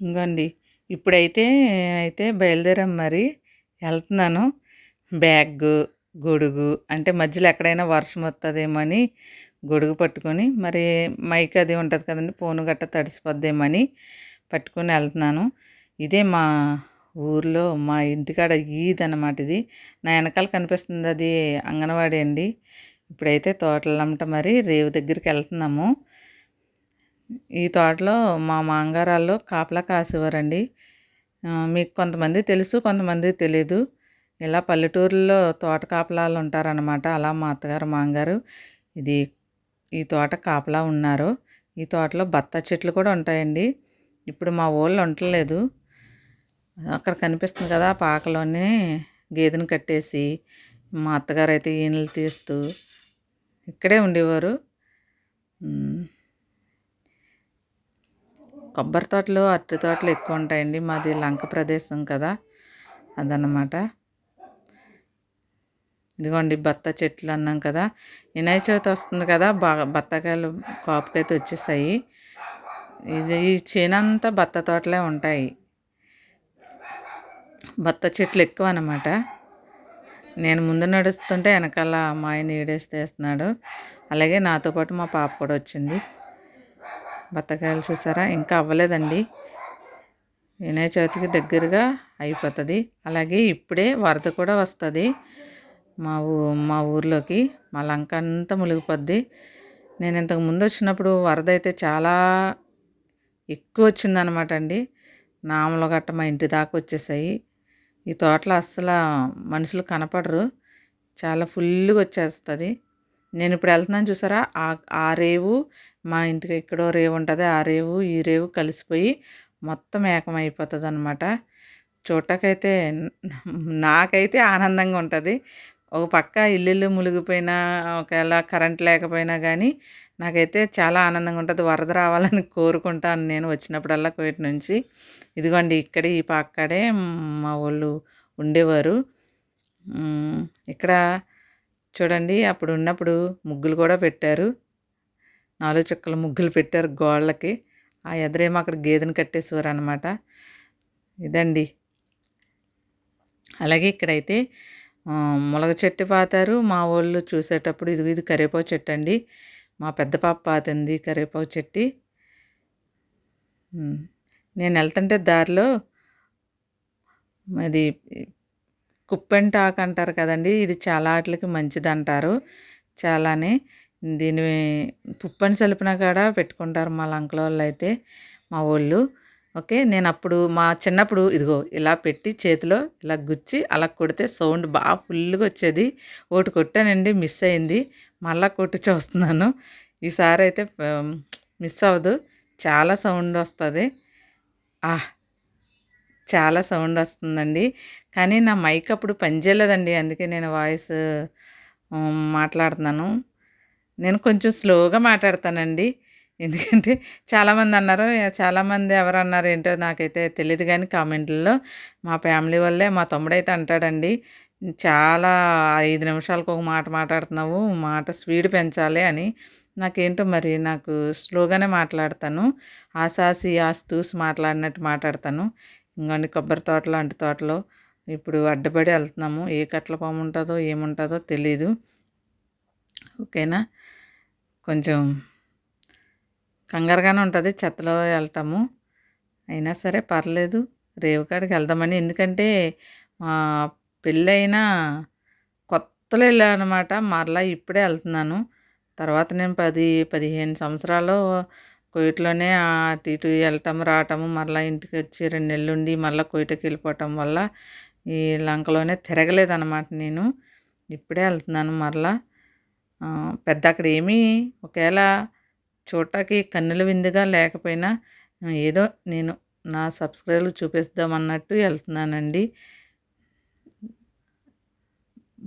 ఇంగోండి. ఇప్పుడైతే అయితే బయలుదేరాం మరి. వెళ్తున్నాను. బ్యాగ్ గొడుగు అంటే మధ్యలో ఎక్కడైనా వర్షం వస్తుందేమో అని గొడుగు పట్టుకొని మరి మైక్ అది ఉంటుంది కదండి ఫోన్ గట్ట తడిసిపోద్దేమో అని పట్టుకొని వెళ్తున్నాను. ఇదే మా ఊర్లో మా ఇంటికాడ ఈద్ అన్నమాట ఇది. నా వెనకాల కనిపిస్తుంది అది అంగన్వాడీ అండి. ఇప్పుడైతే తోటలమ్మట మరి రేవు దగ్గరికి వెళ్తున్నాము. ఈ తోటలో మా మాంగారాల్లో కాపలా కాసేవారండి. మీకు కొంతమంది తెలుసు కొంతమంది తెలీదు. ఇలా పల్లెటూరులో తోట కాపలాలు ఉంటారనమాట అలా మా అత్తగారు మాంగారు ఇది ఈ తోట కాపలా ఉన్నారు. ఈ తోటలో బత్త చెట్లు కూడా ఉంటాయండి. ఇప్పుడు మా ఊళ్ళో ఉండలేదు అక్కడ కనిపిస్తుంది కదా పాకలోనే గేదెను కట్టేసి మా అత్తగారు అయితే ఈనెలు తీస్తూ ఇక్కడే ఉండేవారు. కొబ్బరి తోటలు అరటి తోటలు ఎక్కువ ఉంటాయండి. మాది లంక ప్రదేశం కదా అదన్నమాట. ఇదిగోండి బత్త చెట్లు అన్నాం కదా. వినాయక చవితి వస్తుంది కదా బాగా బత్తకాయలు కాపుకైతే వచ్చేసాయి. ఇది ఈ చేనంతా బత్త తోటలే ఉంటాయి. బత్త చెట్లు ఎక్కువ అనమాట నేను ముందు నడుస్తుంటే వెనకాల మా ఆయన ఈడేస్తేస్తున్నాడు అలాగే నాతో పాటు మా పాప కూడా వచ్చింది. బత్తకాయలు చూసారా? ఇంకా అవ్వలేదండి. వినాయక చవితికి దగ్గరగా అయిపోతుంది. అలాగే ఇప్పుడే వరద కూడా వస్తుంది. మా ఊ మా ఊర్లోకి మా లంక అంతా మునిగిపోద్ది. నేను ఇంతకు ముందు వచ్చినప్పుడు వరద అయితే చాలా ఎక్కువ వచ్చిందనమాట అండి. నామలు గట్ట మా ఇంటి దాకా వచ్చేసాయి. ఈ తోటలో అస్సలు మనుషులు కనపడరు. చాలా ఫుల్గా వచ్చేస్తుంది. నేను ఇప్పుడు వెళ్తున్నాను చూసారా? ఆ రేవు మా ఇంటికి ఎక్కడో రేవు ఉంటుంది. ఆ రేవు ఈ రేవు కలిసిపోయి మొత్తం ఏకమైపోతుంది అనమాట చూడటాకైతే నాకైతే ఆనందంగా ఉంటుంది. ఒక పక్క ఇల్లు మునిగిపోయినా ఒకవేళ కరెంట్ లేకపోయినా కానీ నాకైతే చాలా ఆనందంగా ఉంటుంది. వరద రావాలని కోరుకుంటాను నేను వచ్చినప్పుడల్లా కోయట నుంచి. ఇదిగోండి ఇక్కడే ఈ పక్కడే మా వాళ్ళు ఉండేవారు. ఇక్కడ చూడండి అప్పుడు ఉన్నప్పుడు ముగ్గులు కూడా పెట్టారు. నాలుగు చుక్కల ముగ్గులు పెట్టారు గోళ్ళకి. ఆ ఎదురేమో అక్కడ గేదెను కట్టేసేవారు అనమాట ఇదండి. అలాగే ఇక్కడైతే ములగ చెట్టు పాతారు. మా వాళ్ళు చూసేటప్పుడు ఇది ఇది కరివేపాకు చెట్టు అండి. మా పెద్ద పాప పాతింది కరివేపాకు చెట్టు. నేను వెళ్తుంటే దారిలో అది కుప్పెంటాకు అంటారు కదండి. ఇది చాలా వాటికి మంచిది అంటారు చాలానే దీని పుప్పని సలిపిన కాడ పెట్టుకుంటారు మా లంకల వాళ్ళు అయితే మా వాళ్ళు. ఓకే నేను అప్పుడు మా చిన్నప్పుడు ఇదిగో ఇలా పెట్టి చేతిలో ఇలా గుచ్చి అలా కొడితే సౌండ్ బాగా ఫుల్గా వచ్చేది. ఒకటి కొట్టానండి మిస్ అయింది. మళ్ళా కొట్టి చూస్తున్నాను. ఈసారి అయితే మిస్ అవ్వదు. చాలా సౌండ్ వస్తుంది. ఆహ్ చాలా సౌండ్ వస్తుందండి. కానీ నా మైక్ అప్పుడు పనిచేయలేదండి. అందుకే నేను వాయిస్ మాట్లాడుతున్నాను. నేను కొంచెం స్లోగా మాట్లాడతానండి. ఎందుకంటే చాలామంది అన్నారు చాలామంది ఎవరు అన్నారు ఏంటో నాకైతే తెలియదు కానీ కామెంట్లలో మా ఫ్యామిలీ వాళ్ళే మా తమ్ముడైతే అంటాడండి చాలా ఐదు నిమిషాలకు ఒక మాట మాట్లాడుతున్నావు మాట స్పీడ్ పెంచాలి అని. నాకేంటో మరి నాకు స్లోగానే మాట్లాడతాను ఆసాసి ఆస్తూసి మాట్లాడినట్టు మాట్లాడతాను. ఇంకొన్ని కొబ్బరి తోటలో అంటి తోటలో ఇప్పుడు అడ్డపడి వెళ్తున్నాము ఏ కట్ల పాము ఉంటుందో ఏముంటుందో తెలీదు. ఓకేనా? కొంచెం కంగారుగానే ఉంటుంది చెత్తలో వెళ్ళటము అయినా సరే పర్లేదు రేవుకాడికి వెళ్దామని. ఎందుకంటే మా పెళ్ళైన కొత్తలో వెళ్ళానమాట. మరలా ఇప్పుడే వెళ్తున్నాను. తర్వాత నేను పది పదిహేను సంవత్సరాలు కోయిట్లోనే అటు ఇటు వెళ్ళటం రావటము మరలా ఇంటికి వచ్చి రెండు నెలలు ఉండి మళ్ళీ కోయిటకి వెళ్ళిపోవటం వల్ల ఈ లంకలోనే తిరగలేదన్నమాట నేను. ఇప్పుడే వెళ్తున్నాను మరలా. పెద్ద అక్కడ ఏమీ ఒకవేళ చూడటానికి కన్నుల విందుగా లేకపోయినా ఏదో నేను నా సబ్స్క్రైబర్లు చూపిస్తామన్నట్టు వెళ్తున్నానండి.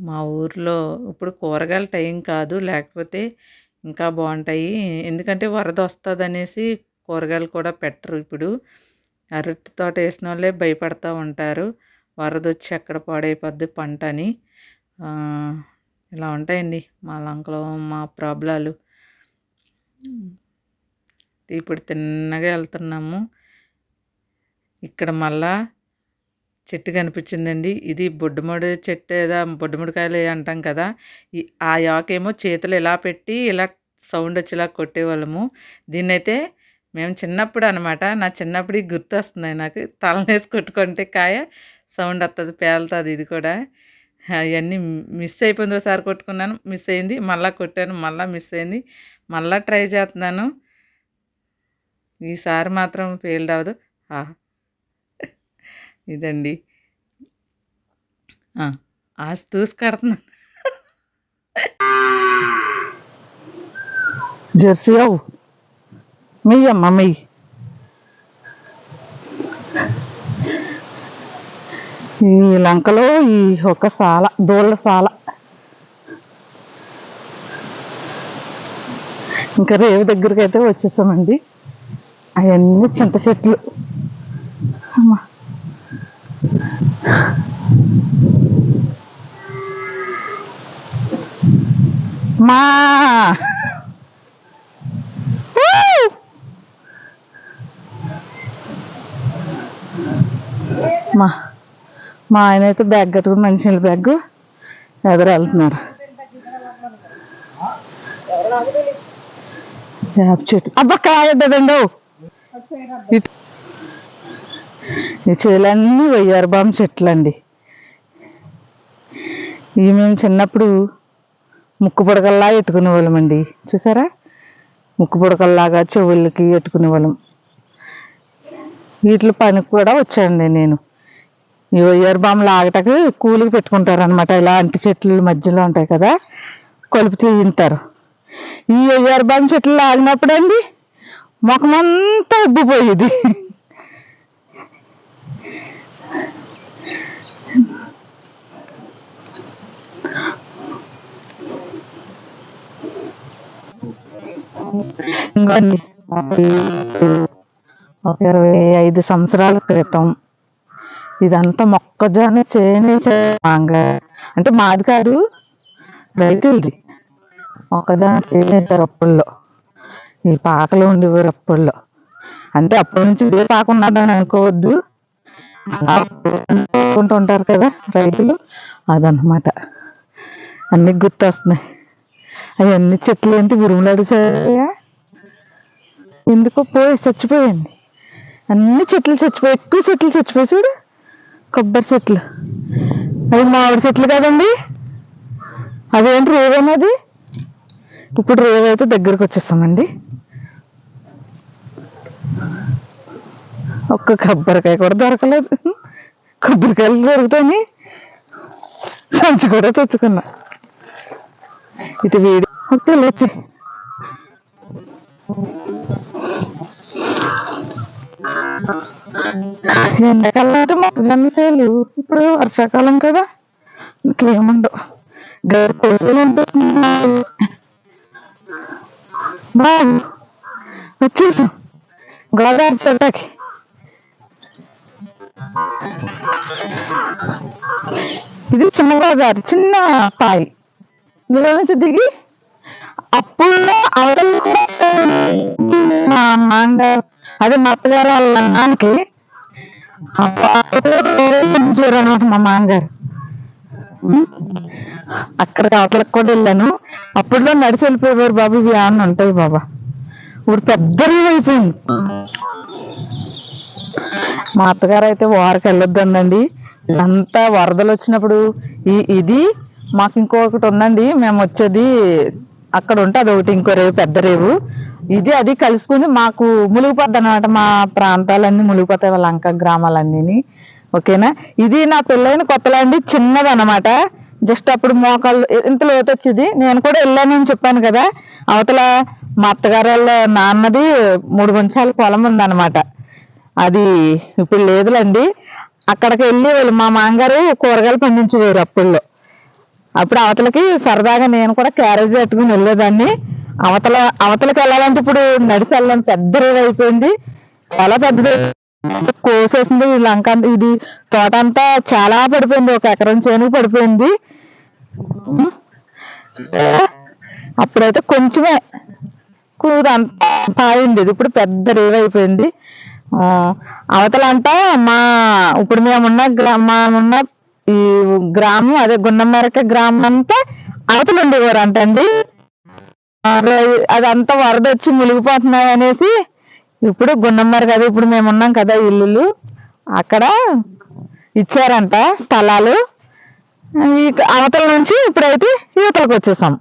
మా ఊర్లో ఇప్పుడు కూరగాయల టైం కాదు లేకపోతే ఇంకా బాగుంటాయి. ఎందుకంటే వరద వస్తుంది అనేసి కూరగాయలు కూడా పెట్టరు ఇప్పుడు. అరటి తోట వేసిన వాళ్ళే భయపడుతూ ఉంటారు. వరద వచ్చి ఎక్కడ పాడైపోద్ది పంట అని ఇలా ఉంటాయండి మా లంకలో మా ప్రాబ్లాలు. ఇప్పుడు తిన్నగా వెళ్తున్నాము. ఇక్కడ మళ్ళా చెట్టు కనిపించిందండి. ఇది బొడ్డుమడి చెట్టు ఏదో బొడ్డుమిడికాయలు అంటాం కదా. ఈ ఆ యాకేమో చేతులు ఇలా పెట్టి ఇలా సౌండ్ వచ్చేలా కొట్టేవాళ్ళము. దీన్నైతే మేము చిన్నప్పుడు అనమాట నా చిన్నప్పుడు గుర్తు వస్తుంది నాకు. తలనేసి కొట్టుకుంటే కాయ సౌండ్ వస్తుంది పేలుతుంది ఇది కూడా. అవన్నీ మిస్ అయిపోయింది ఒకసారి కొట్టుకున్నాను. మిస్ అయింది మళ్ళీ కొట్టాను మళ్ళీ మిస్ అయింది మళ్ళీ ట్రై చేస్తున్నాను. ఈసారి మాత్రం ఫెయిల్డ్ అవ్వదు. ఇదండి. ఆ, ఆశ చూసి కడుతున్నాను. జెర్సీ అవు మీ అమ్మ మీ. ఈ లంకలో ఈ ఒక సాల దూళ్ళ సాల. ఇంకా రేవు దగ్గరికి అయితే వచ్చేసామండి. అవన్నీ చింత చెట్లు. మా మా ఆయన అయితే బ్యాగ్ కట్టుకుని మంచినీళ్ళ బ్యాగ్ ఎదురు వెళ్తున్నారు. వేప చెట్టు. అబ్బా కాయడ్డదండి ఈ చేలన్నీ వయ్యారు బామ్ చెట్లు అండి ఇవి మేము చిన్నప్పుడు ముక్కు పొడకల్లా ఎట్టుకునే వాళ్ళమండి చూసారా? ముక్కు పుడకల్లాగా చెవులకి పెట్టుకునే వాళ్ళం. వీటిలో పనికి కూడా వచ్చానండి నేను. ఈ బామ్లు ఆగటకు కూలికి పెట్టుకుంటారు అనమాట ఇలా అంటి చెట్లు మధ్యలో ఉంటాయి కదా కొలుపు తీయింటారు ఈ ఇయర్ బామ్ చెట్లు ఆగినప్పుడండి ముఖం ముఖమంతా ఉబ్బిపోయేది. ఒక ఇరవై ఐదు సంవత్సరాల క్రితం ఇదంతా మొక్కజొన్న చేనేత మాంగ. అంటే మాది కాదు రైతులది. మొక్కజొన్న చేనేసారు అప్పుల్లో ఈ పాకలు ఉండేవారు అప్పుల్లో అంటే అప్పటి నుంచి ఇదే పాక ఉన్నదని అనుకోవద్దు. అలా అనుకుంటూ ఉంటారు కదా రైతులు. అదనమాట అన్ని గుర్తొస్తున్నాయి. అవన్నీ చెట్లు ఏంటి ఉరుములాడు సాయా ఎందుకో పోయి చచ్చిపోయండి అన్ని చెట్లు చచ్చిపోయి ఎక్కువ చెట్లు చచ్చిపోయి చూడు. కొబ్బరి చెట్లు. అవి మామిడి చెట్లు కదండి? అదేంటి రేవేనది ఇప్పుడు రేవు అయితే దగ్గరకు వచ్చేస్తామండి. ఒక్క కొబ్బరికాయ కూడా దొరకలేదు. కొబ్బరికాయలు దొరుకుతాయి. సంచి కూడా తెచ్చుకున్నా. ఇటు వీడి ఓకే వచ్చి ఎండాకాలం అంటే మొక్కజొన్న సేలు ఇప్పుడు వర్షాకాలం కదా. ఇంకేముండవు గరి కోసలు ఉంటున్నారు బాబు వచ్చేసాం. గోదావరి చెట్టకి ఇది చిన్న గోదావరి చిన్న పాయి. ఇందులో నుంచి దిగి అప్పుడు అవతల మా మాంగ అదే మా అత్తగారు వాళ్ళ నాన్నకి. అనమాట మా మామగారు అక్కడికి అవతలకు కూడా వెళ్ళాను. అప్పట్లో నడిచి వెళ్ళిపోయేవారు బాబు ఇవి ఏమన్నా ఉంటాయి బాబా. ఇప్పుడు పెద్ద అయిపోయింది. మా అత్తగారు అయితే వారికి వెళ్ళొద్దండి అంతా వరదలు వచ్చినప్పుడు ఈ ఇది మాకు ఇంకొకటి ఉందండి. మేము వచ్చేది అక్కడ ఉంటే అది ఒకటి ఇంకో రేవు పెద్ద రేవు. ఇది అది కలుసుకుని మాకు మునిగిపోద్ది అనమాట మా ప్రాంతాలన్నీ మునిగిపోతాయి వాళ్ళ అంక గ్రామాలన్నీ ఓకేనా? ఇది నా పెళ్ళైన కొత్తలో అండి చిన్నది అనమాట జస్ట్ అప్పుడు మోకాళ్ళు ఇంత లోతు వచ్చింది నేను కూడా వెళ్ళానని చెప్పాను కదా. అవతల మా అత్తగారు వాళ్ళ నాన్నది మూడు గుంచాల పొలం ఉందన్నమాట. అది ఇప్పుడు లేదులేండి. అక్కడికి వెళ్ళి వాళ్ళు మా మామగారు కూరగాయలు పండించేవారు అప్పుల్లో. అప్పుడు అవతలకి సరదాగా నేను కూడా క్యారేజ్ పెట్టుకుని వెళ్ళేదాన్ని. అవతల అవతలకి వెళ్ళాలంటే ఇప్పుడు నడిచి వెళ్ళడం పెద్ద రేవు అయిపోయింది. చాలా పెద్దది కోసేసింది లంక ఇది తోట అంతా చాలా పడిపోయింది. ఒక ఎకరం చేను పడిపోయింది. అప్పుడైతే కొంచెమే కూర అంతా పాయింది. ఇప్పుడు పెద్ద రేవ్ అయిపోయింది. అవతల అంట మా ఇప్పుడు మేమున్న గ్రా మేమున్న ఈ గ్రామం అదే గుండమెరక గ్రామం అంతా అవతలు ఉండేవారు అంటండి అదంతా వరద వచ్చి మునిగిపోతున్నాయి అనేసి ఇప్పుడు గుండమెరక కదా ఇప్పుడు మేము ఉన్నాం కదా ఇల్లులు. అక్కడ ఇచ్చారంట స్థలాలు. అవతల నుంచి ఇప్పుడైతే యువతలకు వచ్చేసాం.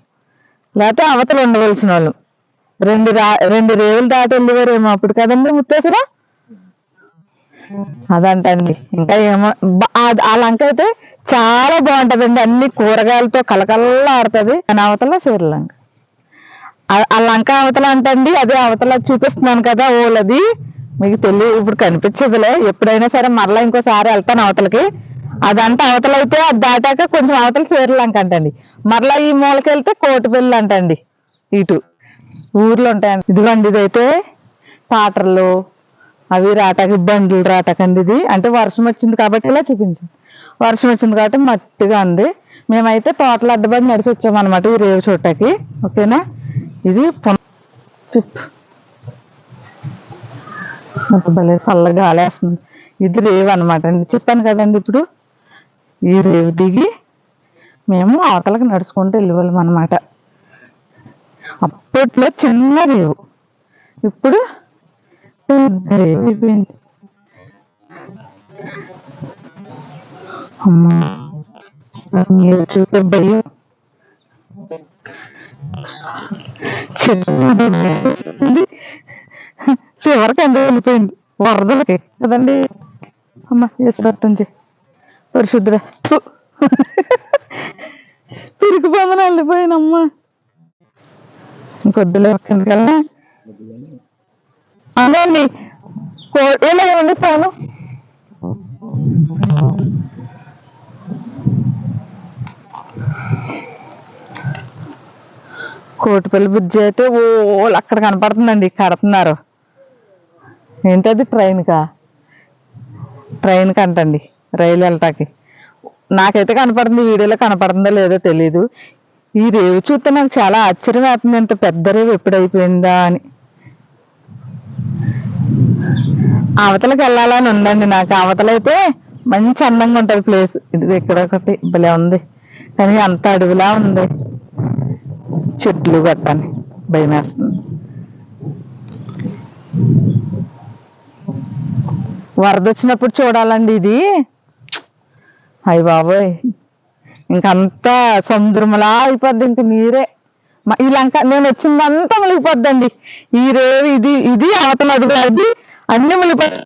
లేకపోతే అవతలు ఉండవలసిన వాళ్ళు. రెండు రా రెండు రేవులు దాటి వెళ్ళేవారేమో అప్పుడు కదండి ముత్తేసరా అదంటండి. ఇంకా ఏమో ఆ- లంక అయితే చాలా బాగుంటదండి. అన్ని కూరగాయలతో కలకల్లా ఆడుతుంది దాని అవతల శ్రీలంక ఆ- లంక అవతల అంటండి అదే అవతల చూపిస్తున్నాను కదా ఓలది. మీకు తెలియదు ఇప్పుడు కనిపించదులే. ఎప్పుడైనా సరే మరలా ఇంకోసారి వెళ్తాను అవతలకి. అదంతా అవతల అయితే అది దాటాక కొంచెం అవతల శ్రీలంక అంటండి. మరలా ఈ మూలకి వెళ్తే కోటిపల్లి అంటండి. ఇటు. ఊర్లో ఉంటాయండి. ఇదిగోండి ఇదైతే పాటర్లు అవి రాటాకి బండ్లు రాటకండి ఇది. అంటే వర్షం వచ్చింది కాబట్టి ఇలా చూపించాం వర్షం వచ్చింది కాబట్టి మట్టిగా ఉంది. మేమైతే తోటలు అడ్డబడి నడిచి వచ్చామన్నమాట ఈ రేవు చోటకి. ఓకేనా? ఇది చిప్. భలే చల్లగా ఆలేస్తుంది. ఇది రేవు అనమాట అండి. చెప్పాను కదండి ఇప్పుడు. ఈ రేవు దిగి మేము అవతలకు నడుచుకుంటూ వెళ్ళేవాళ్ళం అనమాట అప్పట్లో చిన్న రేవు. ఇప్పుడు పెద్ద రేవు అయిపోయింది. అమ్మా మీరు చూపే భయం. చిన్నది చివరికి ఎందుకు వెళ్ళిపోయింది. వరదలకి. కదండి అమ్మ వేసిరత్తం పరిశుద్ధ తిరిగి పిరికిపోమని వెళ్ళిపోయినమ్మ ఇంకొద్దులే కిందకెళ్ళా అదే అండి ఉంది ఫోను కోటిపల్లి బ్రిడ్జి అయితే ఓ అక్కడ కనపడుతుందండి కడుతున్నారు. ఏంటది ట్రైన్కా? ట్రైన్ కంటండి రైలు వెళ్ళటానికి నాకైతే కనపడుతుంది వీడియోలో కనపడుతుందో లేదో తెలీదు. ఈ రేవు చూస్తే నాకు చాలా ఆశ్చర్యం అవుతుంది ఇంత పెద్ద రేవు ఎప్పుడైపోయిందా అని. అవతలకి వెళ్ళాలని ఉందండి నాకు. అవతలైతే మంచి అందంగా ఉంటుంది ప్లేస్ ఇది ఇక్కడ ఒకటి భలే ఉంది. కానీ అంత అడవిలా ఉంది. చెట్లు గట్టని భయం వేస్తుంది. వరద వచ్చినప్పుడు చూడాలండి ఇది. అయ్య బాబోయ్. ఇంకంతా సముద్రంలా అయిపోద్ది ఇంక నీరే. ఇలాంక ఈ లంక నేను వచ్చిందంతా మునిగిపోద్దండి. ఈ రేవు ఇది ఇది అవతల అడుగు అది అన్ని మునిగిపోద్ది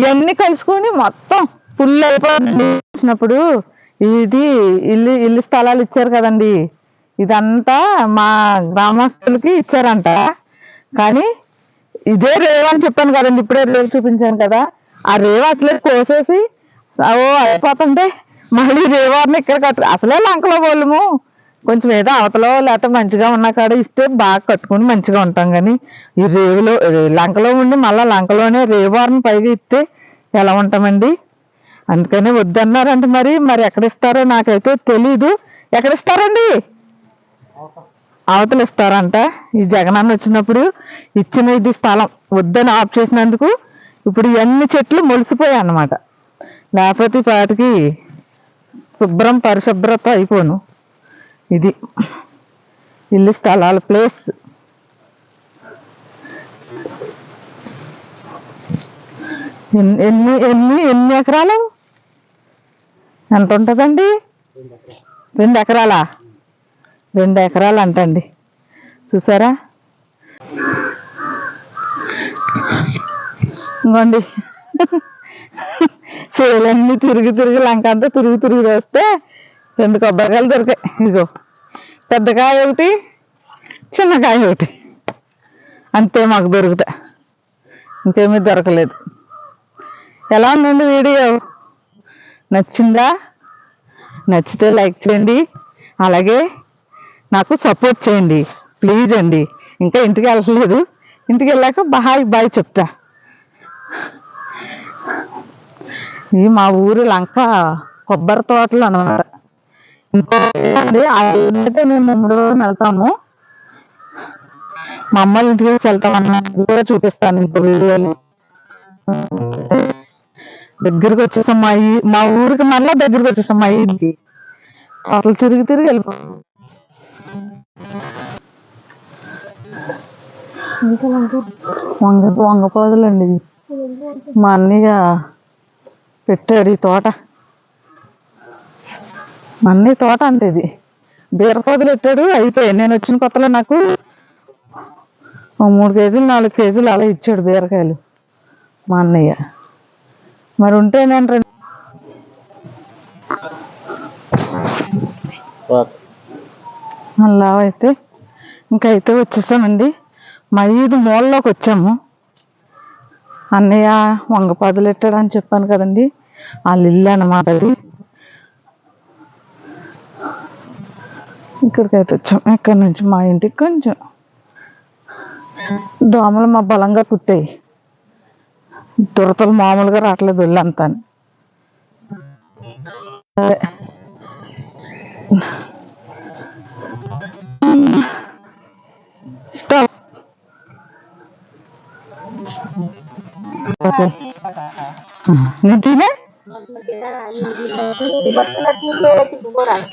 ఇవన్నీ కలుసుకొని మొత్తం ఫుల్ అయిపోద్ది. వచ్చినప్పుడు ఇది ఇల్లు ఇల్లు స్థలాలు ఇచ్చారు కదండి. ఇదంతా మా గ్రామస్తులకి ఇచ్చారంట. కానీ ఇదే రేవు అని చెప్పాను కదండి ఇప్పుడే రేవు చూపించాను కదా. ఆ రేవు అసలే కోసేసి ఓ అయిపోతుంటే మళ్ళీ రేవారిని ఇక్కడ కట్టు అసలే లంకలో వాళ్ళము కొంచెం ఏదో అవతలో లేకపోతే మంచిగా ఉన్న కాడ ఇస్తే బాగా కట్టుకుని మంచిగా ఉంటాం కానీ ఈ రేవులో లంకలో ఉండి మళ్ళీ లంకలోనే రేవారిని పైగా ఇస్తే ఎలా ఉంటామండి? అందుకని వద్దన్నారంట మరి మరి ఎక్కడ ఇస్తారో నాకైతే తెలీదు. ఎక్కడ ఇస్తారండి అవతలు ఇస్తారంట. ఈ జగనన్న వచ్చినప్పుడు ఇచ్చిన ఇది స్థలం వద్దని ఆఫ్ చేసినందుకు ఇప్పుడు ఇవన్నీ చెట్లు మొలిసిపోయాయి అన్నమాట. లేకపోతే పాటికి శుభ్రం పరిశుభ్రత అయిపోను. ఇది ఇల్లు స్థలాల ప్లేస్ ఎన్ని ఎన్ని ఎన్ని ఎన్ని ఎకరాలు? ఎంత ఉంటుందండి? రెండు ఎకరాలా? రెండు ఎకరాలు అంటండి. చూసారా? ఇంకోండి. చేలన్నీ తిరిగి తిరిగి లంక అంతా తిరిగి తిరిగి వేస్తే రెండు కొబ్బరికాయలు దొరికాయి. ఇదిగో. పెద్ద కాయ ఒకటి చిన్న కాయ ఒకటి. అంతే మాకు దొరుకుతాయి. ఇంకేమీ దొరకలేదు. ఎలా ఉందండి వీడియో? నచ్చిందా? నచ్చితే లైక్ చేయండి. అలాగే నాకు సపోర్ట్ చేయండి. ప్లీజ్ అండి. ఇంకా ఇంటికి వెళ్ళలేదు. ఇంటికి వెళ్ళాక బాయ్ బాయ్ చెప్తా. ఇది మా ఊరు లంక కొబ్బరి తోటలు అనమాట ఇంకోటి అయితే మేము మూడు రోజులు వెళ్తాము. మా అమ్మ ఇంటికి వెళ్తామన్నా కూడా చూపిస్తాను ఇంకో వీడియోలో. దగ్గరికి వచ్చేసాం మా మా ఊరికి మళ్ళా దగ్గరికి వచ్చేసాం మా ఇంటికి. అట్లా తిరిగి తిరిగి వెళ్ళిపోతాం వంగ వంగపోదులండి మా అన్నయ్య పెట్టాడు ఈ తోట. మా అన్నయ్య తోట అంటే ఇది. బీరపోదులు పెట్టాడు అయిపోయాయి. నేను వచ్చిన కొత్తలో నాకు మూడు కేజీలు నాలుగు కేజీలు అలా ఇచ్చాడు బీరకాయలు మా అన్నయ్య. మరి ఉంటే నేను రెండు అలా అయితే ఇంకైతే వచ్చేసామండి మా ఈది మూలలోకి వచ్చాము. అన్నయ్య వంగపాదులు పెట్టాడని చెప్పాను కదండి. వాళ్ళ ఇల్లు అన్నమాట అది. ఇక్కడికైతే వచ్చాం. ఇక్కడ నుంచి మా ఇంటికి కొంచెం దోమలు మా బలంగా కుట్టాయి దురతలు మామూలుగా రావట్లేదు ఒళ్ళంతా. స్టాప్.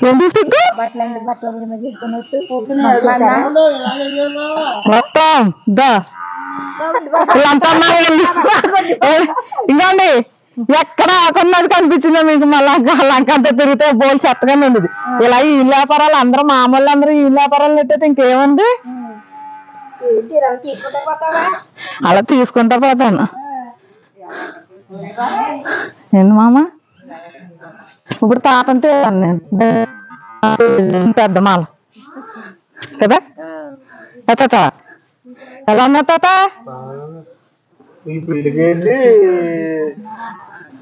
ఎందుకు మొత్తం దా. ఇంకోండి ఎక్కడ ఆకున్నది కనిపించిందో మీకు? మళ్ళా లంకంత తిరిగితే బోల్ చెత్తగానే ఉండదు ఇలా ఈ వ్యాపారాలు అందరూ మామూలు అందరూ ఈ వ్యాపారాలు నెట్టయితే ఇంకేముంది? అలా తీసుకుంటా పోతాను. ఏంటి మామ? ఇప్పుడు నేను పెద్ద మాల. కదా? తాత. ఎలా ఉన్నా తాత మీ పెళ్ళికేంటి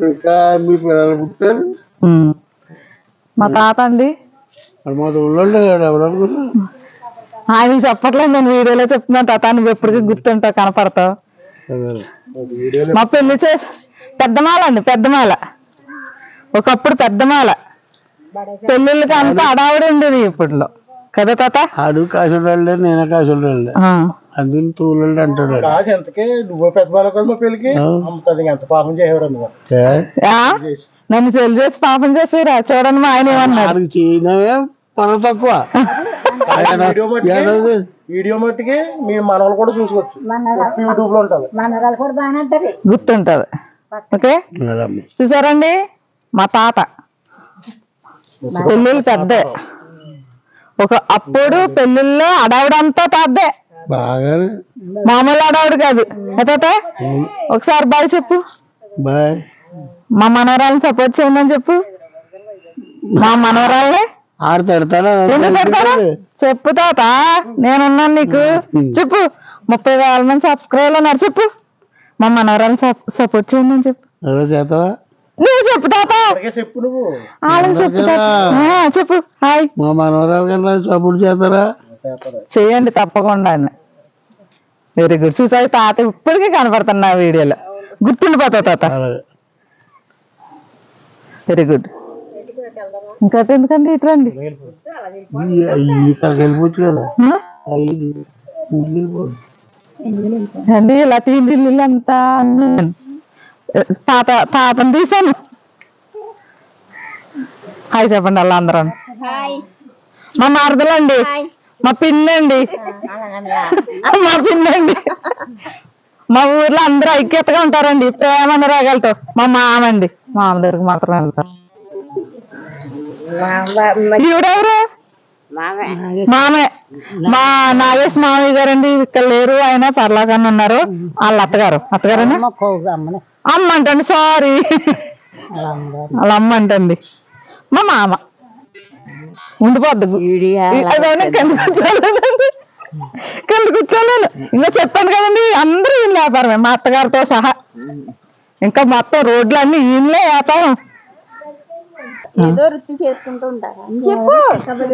ఇంకా మీ పిల్లలు పుట్టారు. మా తాత అండి. మరి మా ఊళ్ళో ఎవరనుకున్నా ఆయన చెప్పట్లేదు నేను వీడియోలో చెప్తున్నాను తాత నువ్వు ఎప్పటికీ గుర్తుంటావు కనపడతావు. మా పెళ్ళి చేసి పెద్దమాల అండి పెద్దమాల. ఒకప్పుడు పెద్దమాల. పెళ్ళిళ్ళకి అంతా అడావిడి ఉండేది ఇప్పట్లో. కదా తాత? ఆడు కాసుడు నేను కాసుడు ఆ. అందుని తూలండి అంటాడు కాదు ఎంతకే? నువ్వు పెద్ద పెళ్ళికి. అమ్ముతుంది ఎంత పాపం చేసేవారు? నన్ను పెళ్ళి చేసి పాపం చేసేరా? చూడండి మా ఆయన ఏమన్నారు పని తక్కువ. ఆయన వీడియో మట్టుకి మీ మనవలు కూడా చూసుకోవచ్చు. యూట్యూబ్లో ఉంటుంది. గుర్తుంటది. ఓకే. చూసారండి? మా తాత. పెళ్ళిళ్ళు పెద్దే. ఒక అప్పుడు పెళ్ళిళ్ళలో అడావిడంతా తాతదే బాగానే మామూలు అడావిడి కాదు. తాత? ఒకసారి బాయ్ చెప్పు. బాయ్. మా మనవరాలను సపోర్ట్ చేయమని చెప్పు. మా ఆడు పెడతారు చెప్పు తాత. నేనున్నాను నీకు. చెప్పు. ముప్పై వేల మంది సబ్స్క్రైబర్ ఉన్నారు. చెప్పు. మా మనవరాలను సపోర్ట్ చేయండి అని చెప్పు. చేస్తావా? నువ్వు చెప్పు తాత. చెప్పు నువ్వు? చెప్పు తాత. ఆ, చెప్పు. హాయ్ మా మనవరాలు కన్నా సపోర్ట్ చేస్తారా? చేయండి తప్పకుండా వెరీ గుడ్ చూసాయి తాత ఇప్పటికీ కనపడుతున్నా వీడియోలో. గుర్తుండిపోతావు తాత. వెరీ గుడ్ ఇంకా ఎందుకండి ఇటు రండి? ఇక్కడ వెళ్ళిపోవచ్చు కదా ఆ? ఐదు వెళ్ళిపో అండి ఇలా తీండి అంతా. తాత తాతను తీసాను హాయ్ చెప్పండి అలా అందరూ. మా మరదలండి మా పిన్నండి. మా పిన్నండి. మా ఊర్లో అందరూ ఐక్యతగా ఉంటారండి. ప్రేమ రాగలతో. మా మామండి. మామ దగ్గరికి మాత్రం వెళ్తారు ఈవిడెవరు? మామే. మా నాగేష్ మామయ్య గారండి. ఇక్కడ లేరు. ఆయన పర్లాకన్నా ఉన్నారు. వాళ్ళ అత్తగారు. అత్తగారేనా? అమ్మ అంటండి సారీ వాళ్ళ అమ్మ. అంటండి మా మామ. ఉండిపోద్దు అదైనా కింద కూర్చోలేను ఇంకా చెప్పాను కదండి అందరూ ఈయన వ్యాపారమే మా అత్తగారితో సహా. ఇంకా మొత్తం రోడ్లు అన్ని ఈయనలే వ్యాపారం.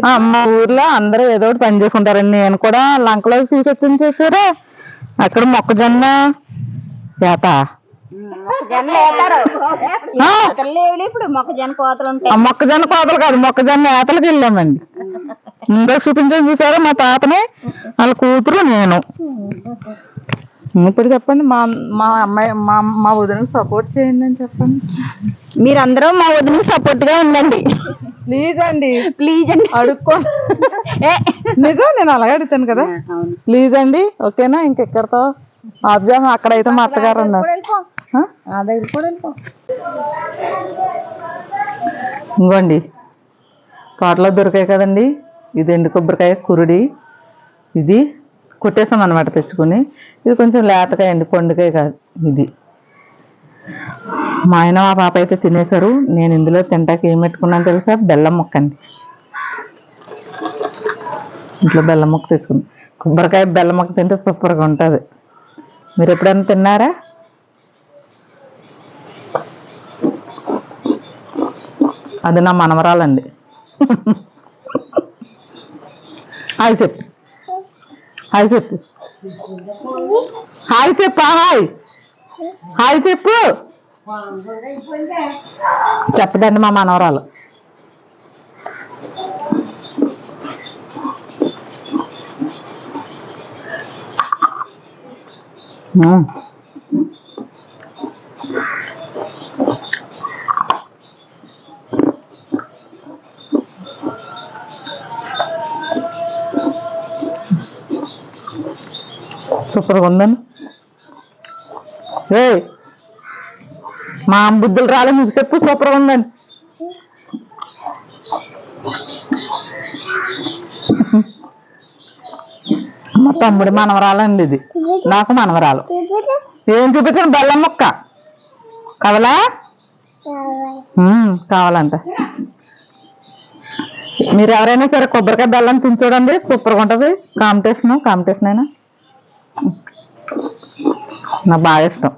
ఆ, మా ఊర్లో అందరూ ఏదో ఒకటి పని చేసుకుంటారండి. నేను కూడా లంకలో చూసి వచ్చాను చూసారా? అక్కడ మొక్కజొన్న ఏత ఆ, ఇప్పుడు మొక్కజొన్న కోతలు ఉంటాయి. మొక్కజొన్న కోతలు కాదు మొక్కజొన్న ఏతలకు వెళ్ళామండి. ముందుకు చూపించాను చూసారా మా తాతని? వాళ్ళ కూతురు నేను. ఇప్పుడు చెప్పండి మా మా అమ్మాయి మా మా వదినకి సపోర్ట్ చేయండి అని చెప్పండి. మీరందరూ మా వదిన సపోర్ట్గా ఉండండి. ప్లీజ్ అండి. ప్లీజ్ అండి. అడుక్కో నిజం నేను అలాగే అడుగుతాను కదా. ప్లీజ్ అండి ఓకేనా? ఇంకెక్కడితో? ఆబ్జామ్ అక్కడైతే మా అత్తగారు ఉన్నారు. ఆ? ఆ దగ్గర కూడా వెళ్ళిపో. ఇంకోండి తోటలో దొరికాయి కదండి. ఇది ఎండు కొబ్బరికాయ కురుడి. ఇది కొట్టేసాం అనమాట తెచ్చుకొని. ఇది కొంచెం లేతకాయ ఎండు పండుకాయ కాదు ఇది. మా ఆయన మా పాప అయితే తినేశారు. నేను ఇందులో తింటాకి ఏం పెట్టుకున్నాను తెలుసా? బెల్లం ముక్క అండి. ఇంట్లో బెల్లం ముక్క తెచ్చుకున్నాను కొబ్బరికాయ బెల్లం ముక్క తింటే సూపర్గా ఉంటుంది. మీరు ఎప్పుడైనా తిన్నారా? అది నా మనవరాలండి. హాయ్ చెప్పు. హాయ్ చెప్పు. హాయ్ చెప్పా హాయ్. హాయ్ చెప్పు. చెప్పదండి మా మనవరాలు. మ్మ్. సూపర్గా ఉందండి ఏ మా బుద్ధులు రాలే మీకు చెప్పు సూపర్గా ఉందండి మా తమ్ముడు మనవరాలండి ఇది. నాకు మనవరాలు. ఏం చూపించాను? బెల్లం ముక్క. కావాలా? కావాలంట. మీరు ఎవరైనా సరే కొబ్బరికాయ బెల్లం తిని చూడండి సూపర్గా ఉంటుంది. కాంపిటీషన్ కాంపిటీషన్ అయినా నాకు బాగా ఇష్టం.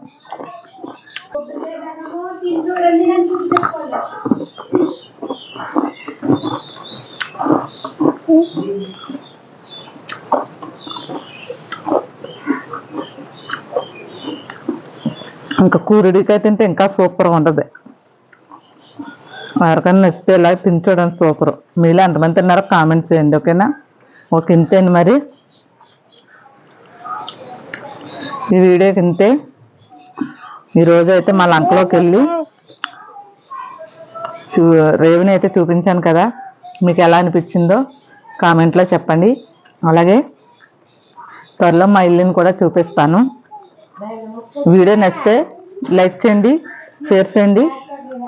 ఇంకా కూరడికాయ తింటే ఇంకా సూపర్ ఉంటుంది. ఎవరికైనా నచ్చితే ఇలా తిని చూడండి సూపర్. మీలో ఎంతమంది తిన్నారో కామెంట్ చేయండి ఓకేనా? ఓకే ఇంతేండి మరి. ఈ వీడియో ఇంతే ఈరోజు అయితే మా లంకలోకి వెళ్ళి చూ రేవుని అయితే చూపించాను కదా. మీకు ఎలా అనిపించిందో కామెంట్లో చెప్పండి. అలాగే త్వరలో మా ఇల్లుని కూడా చూపిస్తాను. వీడియో నచ్చితే లైక్ చేయండి షేర్ చేయండి.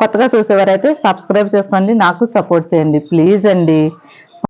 కొత్తగా చూసేవారైతే సబ్స్క్రైబ్ చేసుకోండి నాకు సపోర్ట్ చేయండి. ప్లీజ్ అండి.